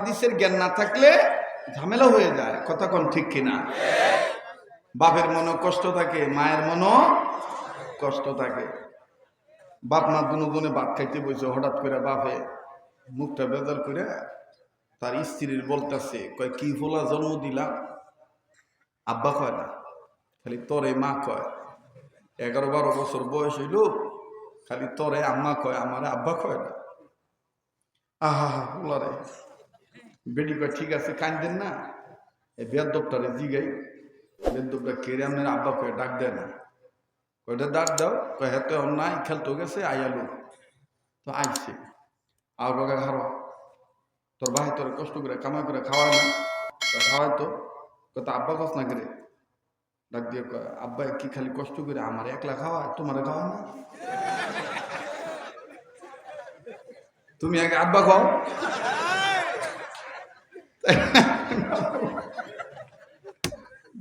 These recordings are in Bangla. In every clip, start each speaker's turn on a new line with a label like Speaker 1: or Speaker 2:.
Speaker 1: হাদিসের জ্ঞান না থাকলে ঝামেলা হয়ে যায়। কথা কোন ঠিক কিনা? বাপের মনে কষ্ট থাকে, মায়ের মনও কষ্ট থাকে। বাপ মা দুজনে ভাত খাইতে বসে হঠাৎ করে বাপে মুখটা বেজার করে তার স্ত্রীর বলতেছে, কয়, কি ফোলা জন্ম দিলাম আব্বা কয় না, খালি তোরে মা কয়। এগারো বারো বছর বয়স হইল, খালি তোরে আম্মা কয়, আমারে আব্বা কয় না। আহা বলারে বেটি কয় ঠিক আছে কান্দেন না এই বেদবটারে জিগাই বেদবটা কেড়ে আপনার আব্বা কয় ডাক দেয় না কয়টা ডাক দাও কয় হেতে নাই খেলতো গেছে আইয়ালু তো আইছে আর বাগা হারো তোর ভাই তোর কষ্ট করে কামাই করে খাওয়ায় না কয় খাওয়ায় তো কত আব্বা কস না করে ডাক দিয়ে কয় আব্বা কি খালি কষ্ট করে আমার একলা খাওয়া তোমার খাওয়া না তুমি আগে আব্বা খাও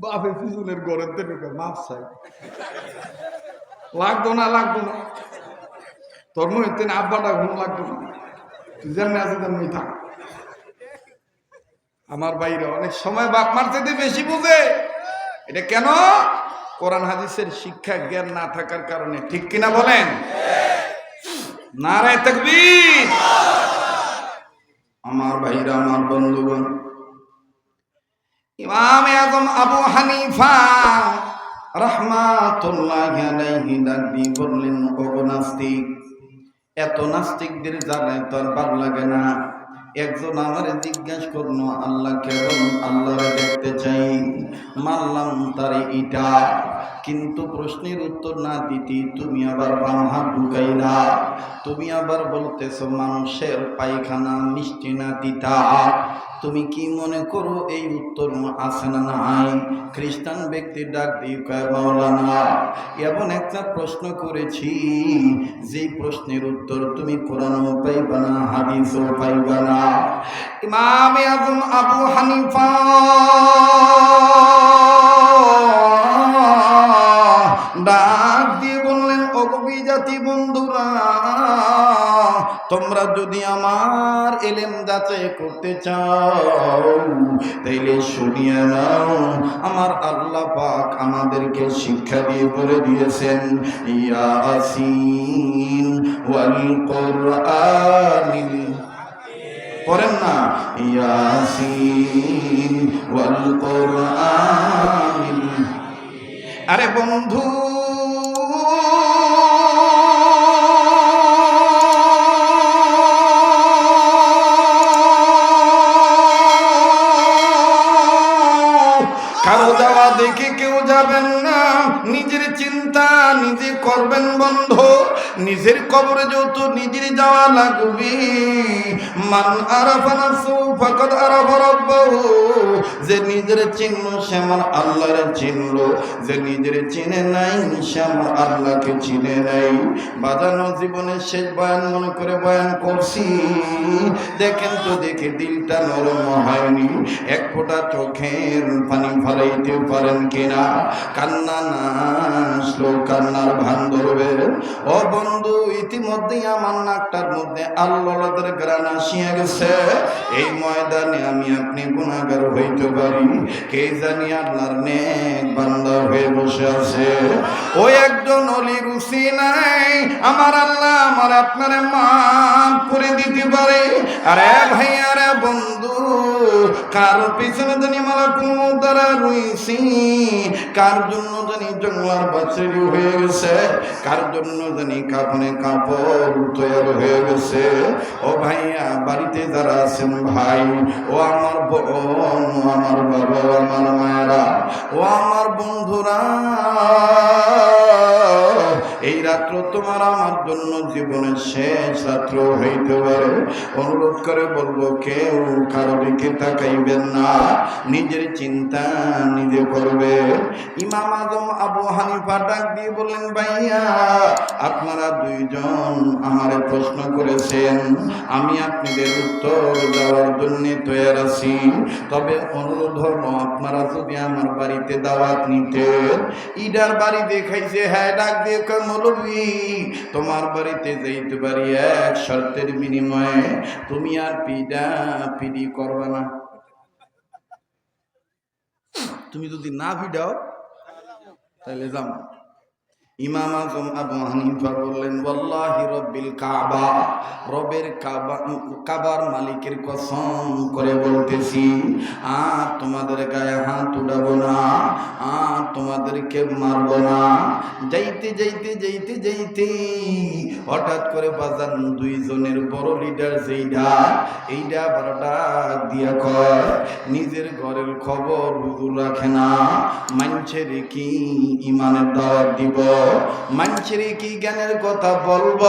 Speaker 1: বাপে পিছনের গড়ের দেবে মাপ চাই। লাগতো না লাগতো না। তোর মনে তেন আব্বাটা ঘুম লাগতো না। তুই যেমনি আছে তেমনি থাক। আমার বাইরে অনেক সময় বাপ মার থেকে বেশি বুঝে। এটা কেন? কোরআন হাদিসের শিক্ষা জ্ঞান না থাকার কারণে। ঠিক কিনা বলেন? নারায় তাকবীর। আমার ভাইরা, আমার বন্ধুগণ। ইমাম আজম আবু হানিফা রহমাতুল্লাহ আলাইহি দিয়ে বললেন, ওগো নাস্তিক, এত নাস্তিকদের জানায় আর ভালো লাগে না। একজন আমার জিজ্ঞাস করল, আল্লাহ কেমন? আল্লাহরে দেখতে চাই। মানলাম, তার ইটা কিন্তু প্রশ্নের উত্তর না দিতি তুমি আবার বাম হাত ঢুকাইলা। তুমি আবার বলতেছ, মানুষের পায়খানা মিষ্টি না দিতা তুমি কি মনে করো এই উত্তর আছে না নাই? খ্রিস্টান ব্যক্তি ডাক মাওলানা, এমন একটা প্রশ্ন করেছি। যে প্রশ্নের উত্তর তুমি কোরআনও পাইবা না, হাদিসও পাইবা না। ইমাম আবু হানিফা ডাক দিয়ে বললেন অকবি জাতি বন্ধুরা তোমরা যদি আমার এলেম যাচাই করতে চাও, তাইলে শুনিয়ে নাও, আমার আল্লাহ পাক আমাদেরকে শিক্ষা দিয়ে বলে দিয়েছেন ইয়াসিন ওয়াল কোরআনিল পড়েন না ইয়াসিন ওয়াল কোরআনিল। আরে বন্ধু নিজের কবরে যেহেতু নিজের যাওয়া লাগবে। মান রাব্বাহু। যে নিজের চিহ্ন সে আল্লাহর চিনল যে নিজের চিনে নাই, সে আল্লাহকে চিনে নাই। বাজানো জীবনের শেষ বয়ান মনে করে বয়ান করছি। দেখেন তো দেখে দিলটা নরম হয়নি। এক ফোঁটা চোখের পানি ফলাইতে পারেন কিনা? কান্না না আসলো, কান্নার ভান ধরবে। ও বন্ধু, ইতিমধ্যেই আমার নাকটার মধ্যে আল্লাহদের গ্রান আসিয়া গেছে। এই ময়দানে আমি আপনি গুণাগার হইতে পারি। কে জানি আল্লাহর নেক বান্দা হয়ে বসে আছে। ওই একজন অলি রুচি নাই। আমার আল্লাহ আমার আপনার মাফ করে দিতে পারে। আরে ভাই আরে বন্ধু কার পিছনে জানি মালা কোন দ্বারা রইছি কার জন্য জানি জঙ্গলার বাচ্চারি হয়ে গেছে? কার জন্য জানি কাপনে কাপড় তৈরি হয়ে গেছে? ও ভাইয়া, বাড়িতে যারা আছেন ভাই, ও আমার বোন আমার বাবা আমার মায়েরা, ও আমার বন্ধুরা এই রাত্র তোমার আমার জন্য জীবনের শেষ রাত্র হইতে পারে। অনুরোধ করে বলব, কেউ কারও দিকে তাকাই হইবেন না। নিজের চিন্তা নিজে করবে ইমাম আজম আবু হানিফা ডাক দিয়ে বললেন, ভাইয়া, আপনারা দুইজন আমার প্রশ্ন করেছেন। আমি আপনাদের উত্তর দেওয়ার জন্য তৈরি আছি। তবে অনুরোধ হলো, আপনারা যদি আমার বাড়িতে দাওয়াত নিতে ইডার বাড়ি দেখাইছে হ্যাঁ ডাক দিয়ে কয় মৌলবী তোমার বাড়িতে যেতে পারি এক শর্তের বিনিময়ে। তুমি আর পিডা পিডি করবা না। তুমি যদি না ভিডাও তাহলে যাও। ইমাম আজম আবু হানিফা বললেন, ওয়াল্লাহি রব্বিল কাবা। রবের কাবা, কাবার মালিকের কসম করে বলতেছি, আর তোমাদের গায়ে হাত উঠাবো না, আর তোমাদেরকে মারবো না। যাইতে যাইতে যাইতে যাইতে হঠাৎ করে বাজার দুইজনের বড় লিডার যেইটা এইটা ডাক দিয়া কয়, নিজের ঘরের খবর রাখে না মানছের কি ইমানের দাওয়াত দিব? কি জ্ঞানের কথা বলব?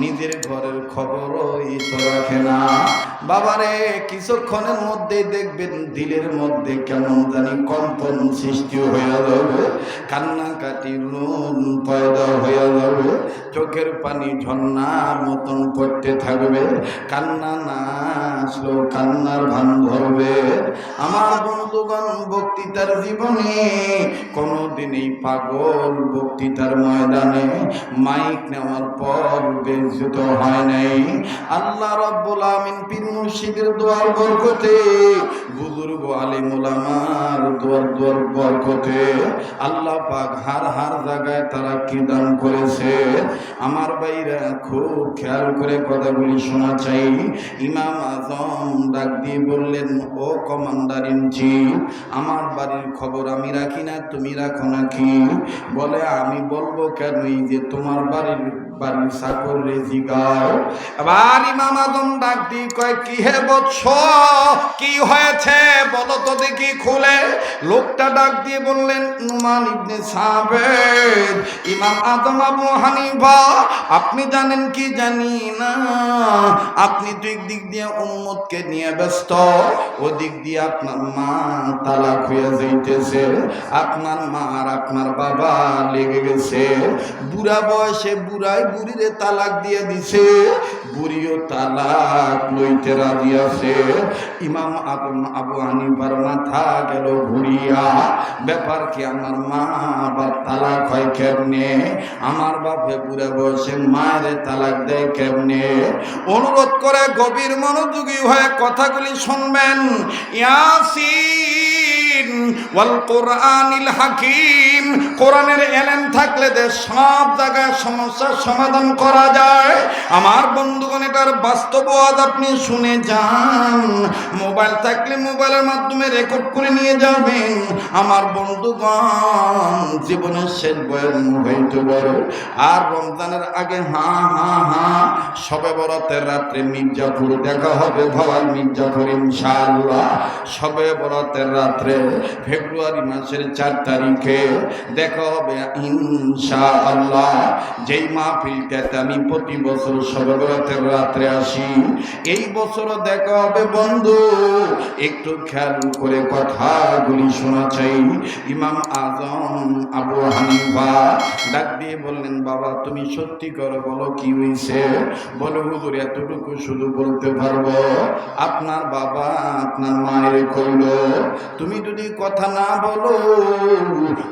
Speaker 1: নিজের ঘরের তো রাখে না। বাবারে, কিছুক্ষণের মধ্যে দেখবেন দিলের মধ্যে কেমন জানি কম্পন সৃষ্টি হয়ে যাবে। কান্নাকাটি নুন পয়দা হয়ে যাবে। চোখের পানি ঝর্ণার মতন পড়তে থাকবে। কান্না না আসলেও কান্নার ভান ধরবে। আমার বন্ধুগণ, বক্তৃতার জীবনে কোনোদিন এই পাগল বক্তৃতার ময়দানে মাইক নেওয়ার পর বেঞ্চিত হয় নাই। আল্লাহ রব্বুল আমিন পীর মুর্শিদের দোয়ার বরকতে, বুজুর্গ আলিম ওলামার দোয়ার দোয়ার বরকতে আল্লাহ পাক হার হার জায়গায় তারা কি দান করেছে? আমার বাইরা খুব খেয়াল করে কথাগুলি শোনা চাই। ইমাম আজম ডাক দিয়ে বললেন, ও কমান্ডার ইন চিফ আমার বাড়ির খবর আমি রাখি না, তুমি রাখো নাকি? বলে, আমি বলব কেন এই যে তোমার বাড়ির আপনি জানেন কি জানি না? আপনি তো দিক দিয়ে উম্মতকে নিয়ে ব্যস্ত ও দিক দিয়ে আপনার মা তালাক হয়ে যাইতেছে, আপনার মা আর আপনার বাবা লেগে গেছে। বুড়া বয়সে বুড়াই বুড়িরে তালাক দিয়ে দিছে। বুড়িও তালাক লইতে রাজি আছে। ইমাম আবু হানিফার মাথা গেল ঘুরিয়া, ব্যাপার কি আমার মা বাপ তালাক হয় কেমনে? আমার বাপে বুড়া বয়সে মায়ের তালাক দেয় কেমনে? অনুরোধ করে গভীর মনোযোগী হয়ে কথাগুলি শুনবেন। ইয়াসিন ওয়াল কোরআনিল হাকিম। কোরআনের এলেম থাকলে সব জায়গায় সমস্যার সমাধান করা যায়। আমার বন্ধুগণ আপনি শুনে যান। মোবাইল থাকলে মোবাইলের মাধ্যমে রেকর্ড করে নিয়ে যাবেন। আমার বন্ধুগণ, জীবনের শেষ বয়স আর রমজানের আগে হা হা হা, সবে বরাতের রাত্রে মির্জাপুর দেখা হবে। ভবাল মির্জাপুর ইনশাআল্লাহ। সবে বরাতের রাত্রে ফেব্রুয়ারি মাসের চার তারিখে দেখা হবে, ইনশাআল্লাহ। যেই মাহফিলটাতে আমি প্রতি বছর সবে বরাতের রাত্রে আসি, এই বছরও দেখা হবে, বন্ধু। একটু খেয়াল করে কথাগুলি শোনা চাই। ইমাম আজম আবু হানিফা ডাক দিয়ে বললেন, বাবা, তুমি সত্যি করে বলো কি হয়েছে বলো, হুজুর, এতটুকু শুধু বলতে পারব? আপনার বাবা আপনার মায়ের কইল তুমি যদি কথা না বলো,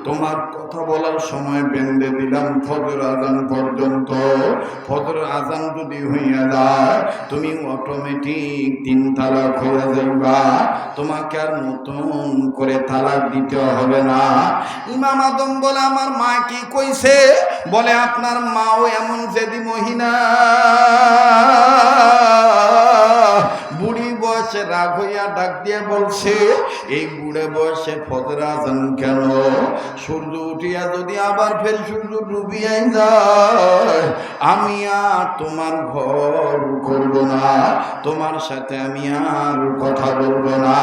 Speaker 1: তোমার কথা বলার সময় বেঁধে দিলাম ফজর আজান পর্যন্ত। ফজর আজান যদি হইয়া যায়, তুমি অটোমেটিক তিন তালাক হইয়া যাইবা। তোমাকে আর নতুন করে তালাক দিতে হবে না। ইমাম আদম বলে, আমার মা কি কইছে? বলে, আপনার মাও এমন যেদি মহিনা। রাগ হইয়া ডাক দিয়ে বলছে, এই বুড়ে বয়সে ফজর আজান কেন? সূর্য উঠিয়া যদি আবার ফের সূর্য ডুবিয়াই যায়, আমি আর তোমার ঘর করব না, তোমার সাথে আমি আর কথা বলব না।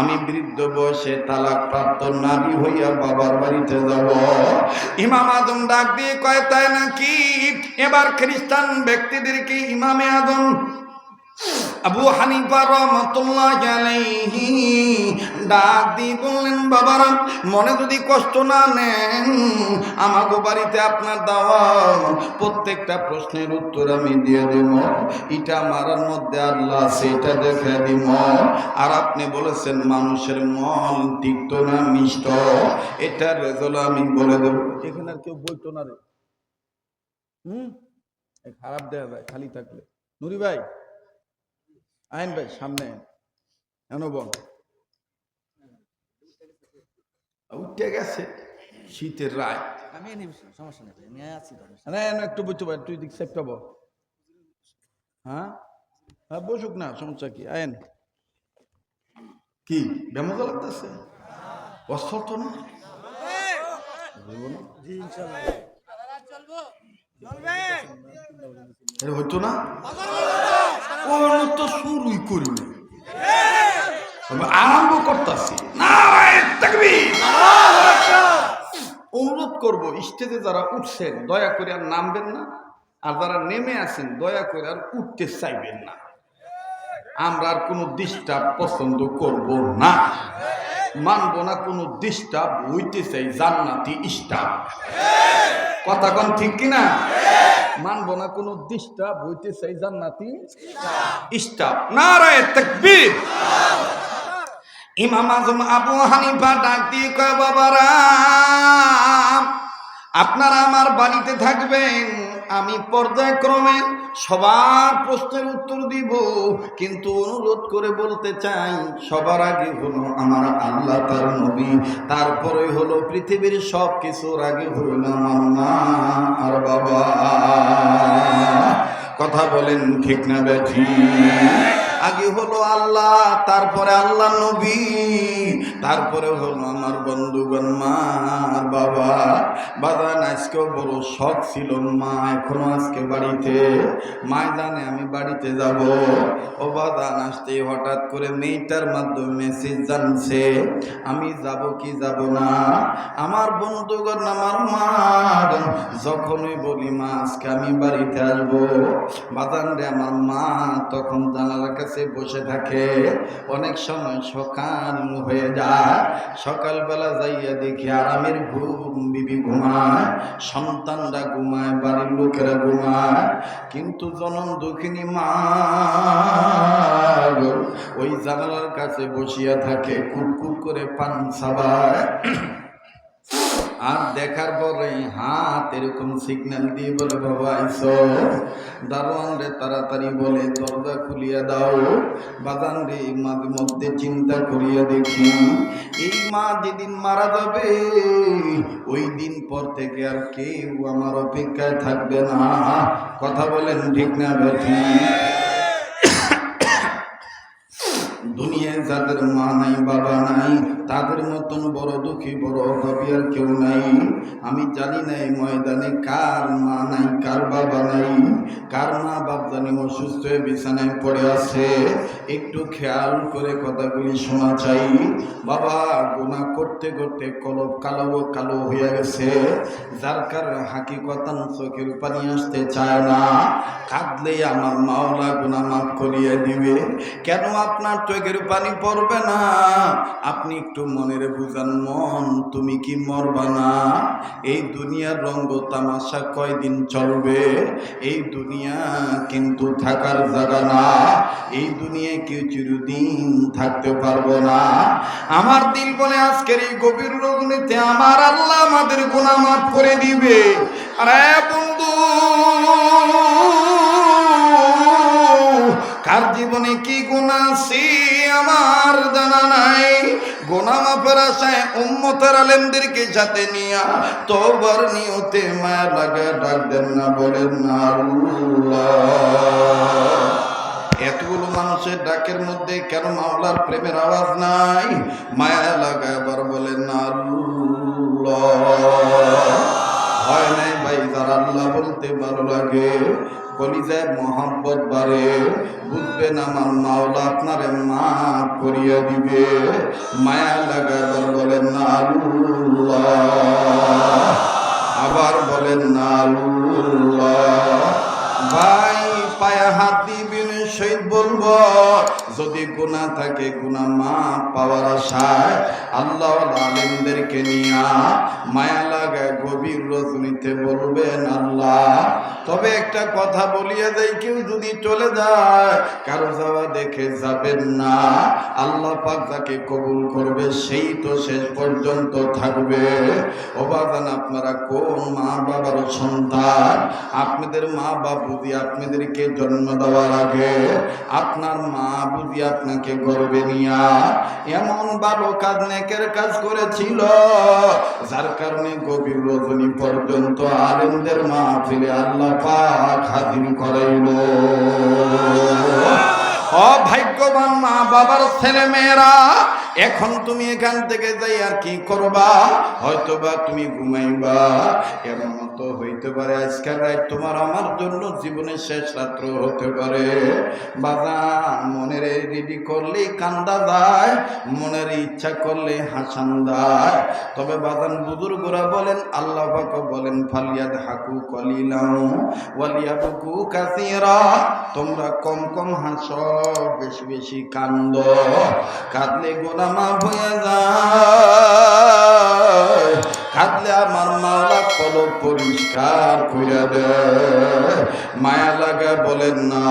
Speaker 1: আমি বৃদ্ধ বয়সে তালাক প্রাপ্ত নারী হইয়া বাবার বাড়িতে যাব। ইমাম আদম ডাক দিয়ে কয়, তাই নাকি? এবার খ্রিস্টান ব্যক্তিদেরকে ইমামে আদম আবু হানিফা রহমতুল্লাহ আলাইহি ডাক দিয়ে বললেন, বাবারা, মনে যদি কষ্ট না নেন আমাকে বাড়িতে আপনার দেওয়া প্রত্যেকটা প্রশ্নের উত্তর আমি দিয়ে দেব। এটা মারার মধ্যে আল্লাহ আছে, এটা দেখে দিব। আর আপনি বলেছেন, মানুষের মন তিক্ত না মিষ্ট। এটার রেজল আমি বলে দেব। এখানে আর কেউ বইতো না রে। হুম? খারাপ দেওয়া যায়, খালি থাকলে। নুরি ভাই আইন ভাই সামনে। এনো বল উঠে গেছে। শীতের রায়।
Speaker 2: আমি সমস্যা নেই আমি আছি
Speaker 1: না এনো একটু বুঝতে পারি তুই দিক সেপটা বল। হ্যাঁ? হ্যাঁ বসুক না সমস্যা কি? আইন। কি ব্যামো লাগতেছে? অস্ত্র তো না? হইতো না? ও তো শুরুই করি আরম্ভ করতেছি। অনুরোধ করব, স্টেজে যারা উঠছেন, দয়া করে আর নামবেন না। আর যারা নেমে আছেন, দয়া করে আর উঠতে চাইবেন না। আমরা আর কোনো ডিস্টার্ব পছন্দ করব না। মানব না কোনো ডিস্টার্ব হইতে চাই জান্নাতি স্টাফ কথা কন ঠিক কিনা? মানব না কোনো ডিস্টার্ব হইতে চাই জান্নাতি স্টাফ নারায় তাকবীর। ইমাম আজম আবু হানিফা ডাক দিয়ে কয় বাবারা আপনারা আমার বাড়িতে থাকবেন। আমি পর্যায়ক্রমে সবার প্রশ্নের উত্তর দিব, কিন্তু অনুরোধ করে বলতে চাই, সবার আগে হলো আমার আল্লাহ তার নবী, তারপরে হলো পৃথিবীর সব কিছুর আগে হইল আমার মা আর বাবা। কথা বলেন ঠিক না বেঠি আগে হলো আল্লাহ, তারপরে আল্লাহ নবী, তারপরে হলো আমার বন্ধুগণ মা আর বাবা বাদান আজকেও বড় শখ ছিল মা, এখনও আজকে বাড়িতে। মায় জানে আমি বাড়িতে যাব। ও বাদান আসতে হঠাৎ করে মেয়েটার মাধ্যমে মেসেজ জানছে, আমি যাব কি যাব না? আমার বন্ধুগণ, আমার মা, যখনই বলি, মা, আজকে আমি বাড়িতে আসব। বাদান রে, আমার মা তখন জানালার কাছে বসে থাকে। অনেক সময় সকাল হয়ে যায়। সকালবেলা যাইয়া দেখি আরামের ঘুম, বিবি ঘুমায়, সন্তানরা ঘুমায়, বাড়ির লোকেরা ঘুমায়। কিন্তু জনম দুঃখিনী মা ওই জানালার কাছে বসিয়া থাকে, কুটকুট করে পান সাবায় আর দেখার পরে হাত এরকম সিগন্যাল দিয়ে বলে, বাবা, আইসো। দারোয়ান রে তাড়াতাড়ি বলে, দরজা খুলিয়া দাও। বাগান রে মাঝে মধ্যে চিন্তা করিয়া দেখি, এই মা যেদিন মারা যাবে, ওই দিন পর থেকে আর কেউ আমার অপেক্ষায় থাকবে না। কথা বলেন ঠিক না বেঠি দুনিয়ায় যাদের মা নাই, বাবা তাদের মতন বড় দুঃখী, বড় অভাবী আর কেউ নাই। আমি জানি নাই ময়দানে কার মা নাই, কার বাবা নাই, কার মা বাপ জানি অসুস্থ হয়ে বিছানায় পড়ে আছে। একটু খেয়াল করে কথাগুলি শোনা চাই। বাবা গুণা করতে করতে কলব কালো কালো হয়ে গেছে। যার কার কারণে হাকিকতান চোখের পানি আসতে চায় না। কাঁদলেই আমার মাওলা গুণা মাফ করিয়ে দিবে। কেন আপনার চোখের পানি পড়বে না? আপনি একটু মনের বুঝান, মন তুমি কি মরবা না? এই দুনিয়ার রঙ্গ তামাশা কয়দিন চলবে? এই দুনিয়া কিন্তু থাকার জায়গা না। এই দুনিয়ায় কেউ চিরদিন থাকতে পারব না। আমার দিল বলে আজকের এই গভীর রগ্নিতে আমার আল্লাহ আমাদের গুণা মাফ করে দিবে। আরে বন্ধু কার জীবনে কি গুণা আছে? আমার জানা নাই। গোনা মাফের আশায় উম্মতের আলেমদেরকে সাথে নিয়া তোবার নিয়তে মায়া লাগা, ডাক দেন না, বলেন না এতগুলো মানুষের ডাকের মধ্যে কেন মাওলার প্রেমের আওয়াজ নাই? মায়া লাগা আবার বলেন না হয় নাই ভাই, যারা আল্লাহ বলতে ভালো লাগে, কলিজায় মোহাম্মত বাড়ে। বুঝবেন আমার মাওলা আপনারে মা করিয়া দিবে। মায়া লাগাবার বলেন না আবার বলেন না ভাই, পায়ে হাত দিবেন, শহীদ বলব, যদি গুনাহ থাকে গুনাহ মা পাওয়ার আশায় আল্লাহ আলিমদেরকে নিয়া মায়া লাগায় গভীর রজনীতে বলবেন আল্লাহ। তবে একটা কথা বলিয়া দেয় কেউ যদি চলে যায়, কারও যাওয়া দেখে যাবেন না। আল্লাহ পাক যাকে কবুল করবে, সেই তো শেষ পর্যন্ত থাকবে। অবাদান আপনারা কোন মা বাবার সন্তান? আপনাদের মা বাবুদি আপনাদেরকে জন্ম দেওয়ার আগে আপনার মা বুঝি আপনাকে গর্বে নিয়া এমন ভালো কাজ নেকের কাজ করেছিল, যার কারণে গভীর রজনী পর্যন্ত আলেমদের মা ফিরে আল্লাহ পাক হাজির করাইল। অভাগ্যবান মা বাবার ছেলে মেয়েরা এখন তুমি এখান থেকে যাই আর কি করবা? হয়তো বা তুমি ঘুমাইবা। এমন মতো হইতে পারে আজকের রাত তোমার আমার জন্য জীবনের শেষ রাত্র হতে পারে। বাজান মনের রেডি করলেই কান্দা যায়, মনের ইচ্ছা করলে হাসান দায় তবে বাজান বুজুর্গরা বলেন, আল্লাহ বলেন ফালিয়াদ হাকু কলিলাম ওয়ালিয়াবকু কাসিরা। তোমরা কম কম হাস, বেশি বেশি কান্দ। কাঁদলে গোলামা হয়ে যায়। কাঁদলে আমার মাওলা কলব পরিষ্কার কইরা দেয়। মায়া লাগা বলেন না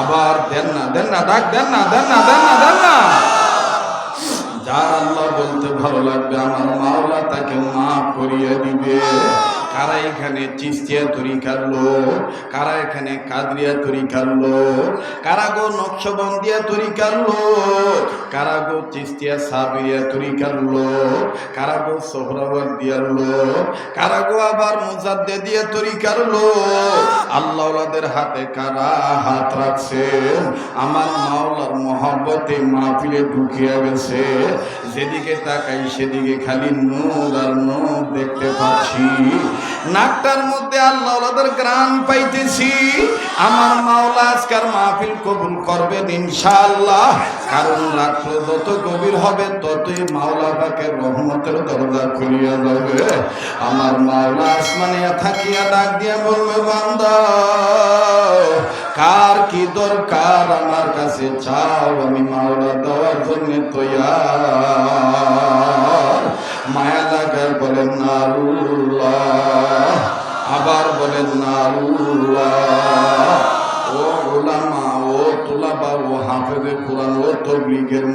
Speaker 1: আবার দেন না দেন না, ডাক, দেন না দেন না দেন না দেন না। যার আল্লাহ বলতে ভালো লাগবে, আমার মাওলা তাকে মাফ করিয়ে দিবে। কারা এখানে চিস্তিয়া তরিকার লোক? কারা এখানে কাদরিয়া তরিকার লোক? কারা গো নকশবন্দিয়া তরিকার লোক? কারা গো চিস্তিয়া সাবিরিয়া তরিকার লোক? কারা গো সোহরাবাদ দিয়ার লোক? কারা গো আবার মুজাদ্দে দিয়া তরিকার লোক? আল্লাহদের হাতে কারা হাত রাখছেন? আমার মাওলার মহব্বতে মাহফিলে ঢুকিয়া গেছে। যেদিকে তাকাই সেদিকে খালি নূর আর নূর দেখতে পাচ্ছি। নাকটার মধ্যে আল্লাহদের গ্রাম পাইতেছি। আমার মাওলা আজকার মাহফিল কবুল করবেন ইনশাআল্লাহ। কারণ রাত্র যত গভীর হবে, ততই মাওলা পাকের রহমতের দরজা খুলিয়া যাবে। আমার মাওলা আসমানে থাকিয়া ডাক দিয়া বলবে, বান্দা, কার কি দরকার আমার কাছে? চাও, আমি মাওলা দেওয়ার জন্য তৈয়ার। মায়া লাগার বলেন না আল্লাহ আবার বলেন না আল্লাহ ও ওলামা ও তোলাবা, ও হাফেজে কোরআন, ও তবলিগের